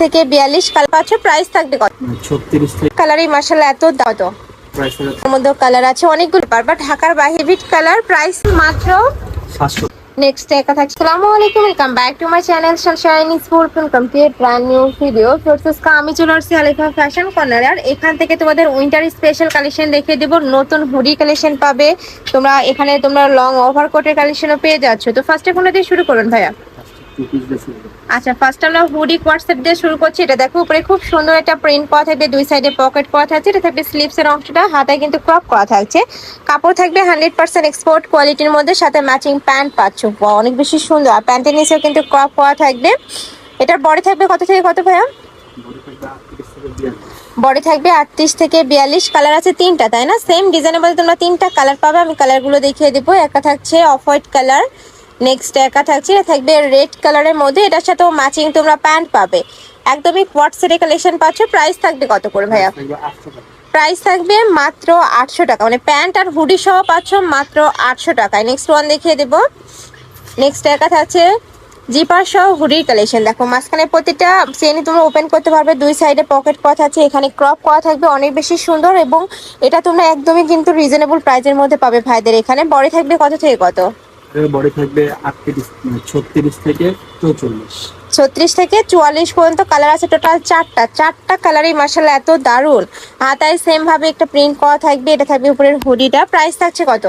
থেকে বিয়াল্লিশ কালার পাচ্ছ প্রাইস থাকবে কত? ছত্রিশ থেকে কালারই মার্শাল্লাহ এত প্রাইস মধ্যে কালার আছে অনেকগুলো পারবা ঢাকার বাহির বিট কালার প্রাইস মাত্র সাতশো। নেক্সট একা থাকছে আসসালামু আলাইকুম welcome back to my channel sunshine sport welcome to a brand new video forces কা আমি চলে আসছি আলিফা ফ্যাশন কর্নার আর এখান থেকে তোমাদের উইন্টার স্পেশাল কালেকশন দেখিয়ে দেবো। নতুন হুডি কালেকশন পাবে। তোমরা এখানে তোমরা লং ওভার কোটের কালেকশনও পেয়ে যাচ্ছ। তো ফার্স্টে কোনটা দিয়ে শুরু করুন ভাইয়া? আচ্ছা ফার্স্ট আমরা হুডি কোয়াটসেট দিয়ে শুরু করছি। এটা দেখো, উপরে খুব সুন্দর একটা প্রিন্ট করা থাকবে, দুই সাইডে পকেট করা থাকছে এটা থাকবে স্লিপসের অংশটা, হাতায় কিন্তু ক্রপ করা থাকছে। কাপড় থাকবে হান্ড্রেড পার্সেন্ট এক্সপোর্ট কোয়ালিটির মধ্যে, সাথে ম্যাচিং প্যান্ট পাচ্ছ। অনেক বেশি সুন্দর। আর প্যান্টের নিচেও কিন্তু ক্রপ করা থাকবে। এটার বডি থাকবে কত থেকে কত ভাইয়া? বডি থাকবে আটত্রিশ থেকে বিয়াল্লিশ। কালার আছে তিনটা, তাই না? সেম ডিজাইনের মধ্যে তোমরা তিনটা কালার পাবে। আমি কালারগুলো দেখিয়ে দেবো। একটা থাকছে অফ হোয়াইট কালার নেক্সট একা থাকছে এটা থাকবে রেড কালারের মধ্যে এটার সাথেও ম্যাচিং তোমরা প্যান্ট পাবে। একদমই কোয়াটসেটের কালেকশন পাচ্ছ প্রাইস থাকবে কত করে ভাইয়া? প্রাইস থাকবে মাত্র আটশো টাকা মানে প্যান্ট আর হুডি সহ পাচ্ছ মাত্র আটশো টাকায়। নেক্সট ওয়ান দেখিয়ে দেবো। নেক্সট একা থাকছে জিপার সহ হুডির কালেকশন দেখো মাঝখানে প্রতিটা চেনই তোমরা ওপেন করতে পারবে দুই সাইডে পকেট পথ আছে এখানে ক্রপ করা থাকবে অনেক বেশি সুন্দর এবং এটা তোমরা একদমই কিন্তু রিজনেবল প্রাইসের মধ্যে পাবে ভাইদের এখানে। বড়ি থাকবে কত থেকে কত? বডি থাকবে আটত্রিশ মানে ছত্রিশ থেকে চৌচল্লিশ। ছত্রিশ থেকে চুয়াল্লিশ পর্যন্ত কালার আছে। টোটাল চারটা চারটা কালারই মার্শাল এত দারুণ। হাতায় সেম ভাবে একটা প্রিন্ট করা থাকবে। এটা থাকবে উপরের হুডিটা প্রাইস থাকছে কত?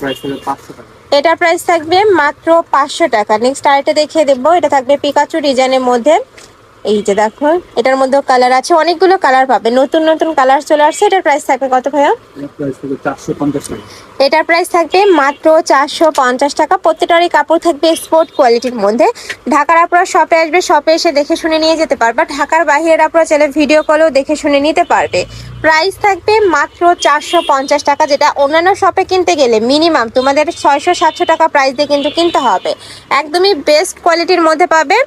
প্রাইস হলো পাঁচশো টাকা। এটার প্রাইস থাকবে মাত্র পাঁচশো টাকা। নেক্সট আরেকটা দেখিয়ে দেবো। এটা থাকবে পিকাচু ডিজাইনের মধ্যে। এই যে দেখো এটার মধ্যেও কালার আছে অনেকগুলো কালার পাবে। নতুন নতুন কালার চলে আসছে এটার প্রাইস থাকবে কত ভাইয়া? এটার প্রাইস থাকবে মাত্র চারশো পঞ্চাশ টাকা। প্রত্যেকটারই কাপড় থাকবে স্পোর্ট কোয়ালিটির মধ্যে। ঢাকার আপনারা শপে আসবে শপে এসে দেখে শুনে নিয়ে যেতে পারবে। ঢাকার বাইরের আপনারা চাইলে ভিডিও কলেও দেখে শুনে নিতে পারবে। প্রাইস থাকবে মাত্র চারশো পঞ্চাশ টাকা যেটা অন্যান্য শপে কিনতে গেলে মিনিমাম তোমাদের ছয়শো সাতশো টাকা প্রাইস দিয়ে কিন্তু কিনতে হবে। একদমই বেস্ট কোয়ালিটির মধ্যে পাবে।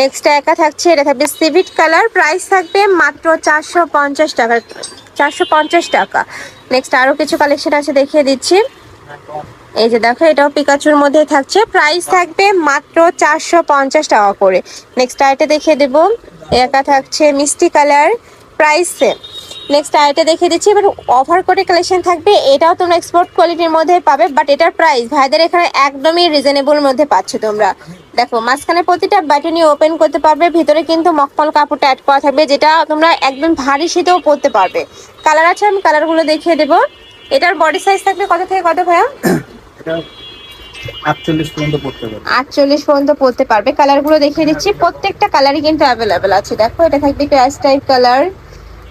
নেক্সট একা থাকছে এটা থাকবে সিভিট কালার প্রাইস থাকবে মাত্র চারশো পঞ্চাশ টাকা, চারশো পঞ্চাশ টাকা। নেক্সট আরও কিছু কালেকশন আছে দেখিয়ে দিচ্ছি। এই যে দেখো, এটাও পিকাচুর মধ্যে থাকছে। প্রাইস থাকবে মাত্র চারশো পঞ্চাশ টাকা করে। নেক্সট আইটে দেখিয়ে দেবো। একা থাকছে মিষ্টি colour. Price same next item দেখিয়ে দিচ্ছি। এবার অফার করে কালেকশন থাকবে। এটাও তোমরা এক্সপোর্ট কোয়ালিটির মধ্যে পাবে বাট এটার প্রাইস ভাইদের এখানে একদমই রিজনেবল মধ্যে পাচ্ছ তোমরা। দেখো মাঝখানে প্রতিটা বাটনই ওপেন করতে পারবে ভিতরে কিন্তু মকমল কাপড়টা অ্যাড করা থাকবে যেটা তোমরা একদম ভারী শীতেও পরতে পারবে। কালার আছে আমি কালারগুলো দেখিয়ে দেবো। এটার বডি সাইজ থাকবে কত থেকে কত ভাইয়া? আটচল্লিশ পর্যন্ত পড়তে পারবে। কালারগুলো দেখিয়ে দিচ্ছি। প্রত্যেকটা কালারই কিন্তু অ্যাভেলেবেল আছে। দেখো এটা থাকবে একটু অ্যাশ টাইপ কালার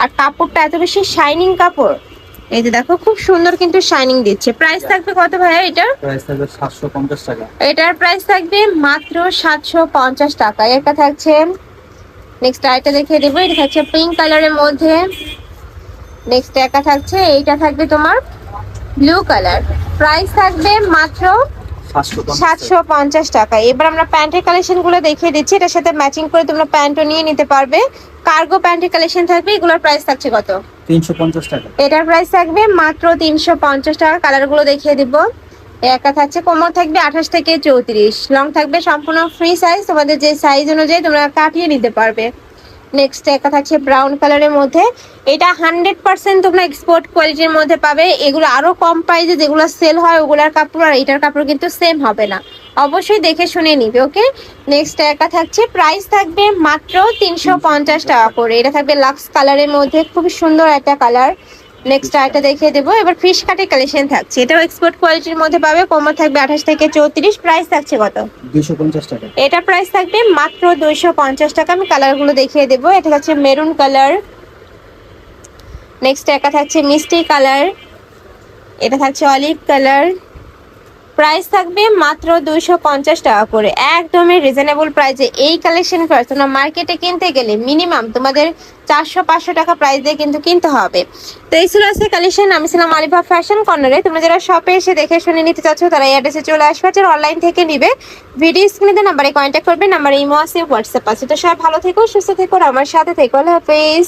আর কাপড়টা এত বেশি শাইনিং কাপড়। এই যে দেখো খুব সুন্দর কিন্তু শাইনিং দিচ্ছে। প্রাইস থাকবে কত ভাইয়া এটার প্রাইস থাকবে সাতশো পঞ্চাশ টাকা। এটার প্রাইস থাকবে মাত্র সাতশো পঞ্চাশ টাকা। এটা থাকছে নেক্সট আরেকটা দেখিয়ে দেবো। এটা থাকছে পিঙ্ক কালারের মধ্যে। নেক্সট একা থাকছে এইটা থাকবে তোমার ব্লু কালার প্রাইস থাকবে মাত্র সাতশো পঞ্চাশ টাকা। এবার আমরা প্যান্টের কালেকশনগুলো দেখিয়ে দিচ্ছি। এটার সাথে ম্যাচিং করে তোমরা প্যান্টও নিয়ে নিতে পারবে। কার্গো প্যান্টের কালেকশন থাকবে এগুলোর প্রাইস থাকছে কত? তিনশো পঞ্চাশ টাকা। এটার প্রাইস থাকবে মাত্র তিনশো পঞ্চাশ টাকা কালারগুলো দেখিয়ে দিব। একা থাকছে কোমর থাকবে আঠাশ থেকে চৌত্রিশ। লং থাকবে সম্পূর্ণ ফ্রি সাইজ তোমাদের যে সাইজ অনুযায়ী তোমরা কাটিয়ে নিতে পারবে। নেক্সট একা থাকছে ব্রাউন কালারের মধ্যে। এটা হান্ড্রেড পার্সেন্ট তোমরা এক্সপোর্ট কোয়ালিটির মধ্যে পাবে। এগুলো আরও কম প্রাইসে যেগুলো সেল হয়, ওগুলার কাপড় আর এটার কাপড় কিন্তু সেম হবে না। অবশ্যই দেখে শুনে নিবে ওকে নেক্সট একা থাকছে প্রাইস থাকবে মাত্র তিনশো পঞ্চাশ টাকা করে। এটা থাকবে লাক্স কালারের মধ্যে, খুবই সুন্দর একটা কালার নেক্সট আরেকটা দেখিয়ে দেবো। এবার ফিশ কাটের কালেকশন থাকছে। এটাও এক্সপোর্ট কোয়ালিটির মধ্যে পাবে। কোমর থাকবে আঠাশ থেকে চৌত্রিশ। প্রাইস থাকছে কত? টাকা। এটা প্রাইস থাকবে মাত্র দুইশো পঞ্চাশ টাকা। আমি কালারগুলো দেখিয়ে দেবো। এটা হচ্ছে মেরুন কালার নেক্সট একা থাকছে মিষ্টি কালার এটা থাকছে অলিভ কালার প্রাইস থাকবে মাত্র দুইশো পঞ্চাশ টাকা করে। একদমই রিজনেবল প্রাইসে এই কালেকশন তোমরা মার্কেটে কিনতে গেলে মিনিমাম তোমাদের চারশো পাঁচশো টাকা প্রাইস দিয়ে কিন্তু কিনতে হবে। তো এই ছিল আজকে কালেকশন আমি ছিলাম আলিফা ফ্যাশন কর্নারে তোমরা যারা শপে এসে দেখে শুনে নিতে চাচ্ছ, তারা এই অ্যাড্রেসে চলে আসবে যারা অনলাইন থেকে নিবে ভিডিও স্ক্রিনে নাম্বারে কন্ট্যাক্ট করবে নাম্বারে ইমো আছে হোয়াটসঅ্যাপ আছে। তো সবাই ভালো থেকো, সুস্থ থেকো আমার সাথে থেকো। আল্লাহ হাফেজ।